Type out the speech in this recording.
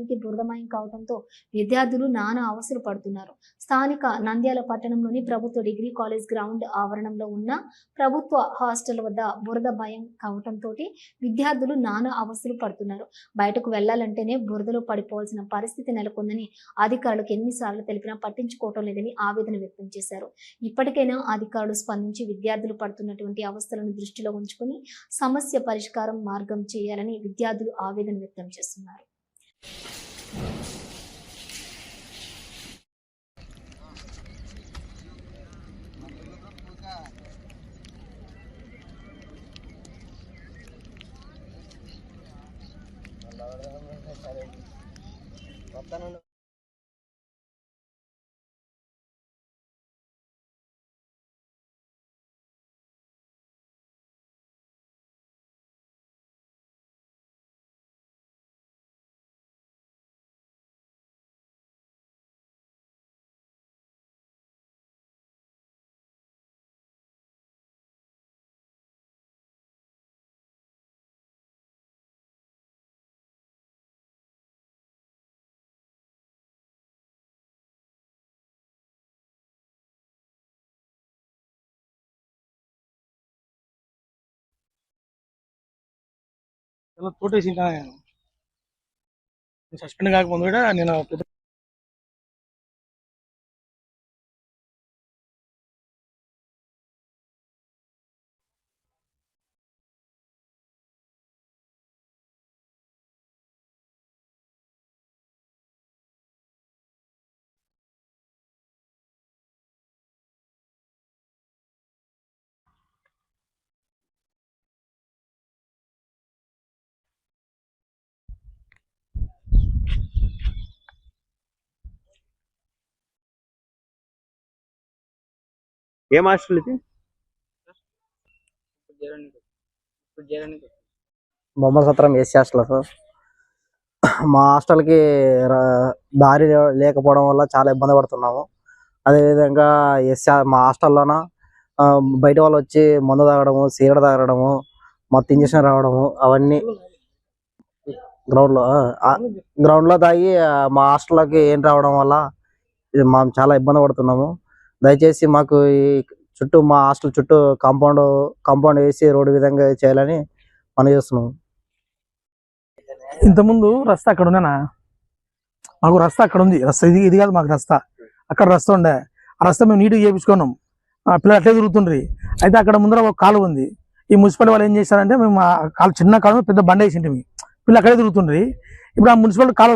కి బురదమయం కావడంతో విద్యార్థులు నానా అవసరం పడుతున్నారు. స్థానిక నంద్యాల పట్టణంలోని ప్రభుత్వ డిగ్రీ కాలేజ్ గ్రౌండ్ ఆవరణంలో ఉన్న ప్రభుత్వ హాస్టల్ వద్ద బురద భయం కావడంతో విద్యార్థులు నానా అవస్థలు పడుతున్నారు. బయటకు వెళ్ళాలంటేనే బురదలో పడిపోవాల్సిన పరిస్థితి నెలకొందని అధికారులకు ఎన్నిసార్లు తెలిపినా పట్టించుకోవటం లేదని ఆవేదన వ్యక్తం చేశారు. ఇప్పటికైనా అధికారులు స్పందించి విద్యార్థులు పడుతున్నటువంటి అవస్థలను దృష్టిలో ఉంచుకుని సమస్య పరిష్కారం మార్గం చేయాలని విద్యార్థులు ఆవేదన వ్యక్తం చేస్తున్నారు. Gracias. తోటేసి ఇంకా సస్పెండ్ కాకముందు కూడా నేను ఏం హాస్టల్ ఇది? బొమ్మల సత్రం ఏసీ హాస్టల్ సార్? మా హాస్టల్కి ర- దారి లేకపోవడం వల్ల చాలా ఇబ్బంది పడుతున్నాము. అదేవిధంగా ఎస్సీ మా హాస్టల్లోన బయట వాళ్ళు వచ్చి మందు తాగడము సిగరెట్ తాగడము మొత్తం ఇంజక్షన్ రావడము అవన్నీ గ్రౌండ్లో గ్రౌండ్లో తాగి మా హాస్టల్లోకి ఏం రావడం వల్ల మేము చాలా ఇబ్బంది పడుతున్నాము. దయచేసి మాకు ఈ చుట్టూ మా హాస్టల్ చుట్టూ కాంపౌండ్ కాంపౌండ్ వేసి రోడ్డు విధంగా చేయాలని మనం చేస్తున్నాం. ఇంతకుముందు రస్తా అక్కడ ఉన్నానా మాకు రస్తా అక్కడ ఉంది. రస్తా ఇది ఇది కాదు మాకు రస్తా. అక్కడ రస్తా ఉండే. ఆ రస్తా మేము నీట్గా చేయించుకున్నాం ఆ పిల్లలు అట్లే తిరుగుతుండ్రి. అయితే అక్కడ ముందర ఒక కాలు ఉంది. ఈ మున్సిపాలిటీ వాళ్ళు ఏం చేశారంటే మేము కాలు చిన్న కాలు పెద్ద బండ వేసింటిమి. పిల్లలు అక్కడే తిరుగుతుండ్రి. ఇప్పుడు ఆ మున్సిపాలిటీ కాలు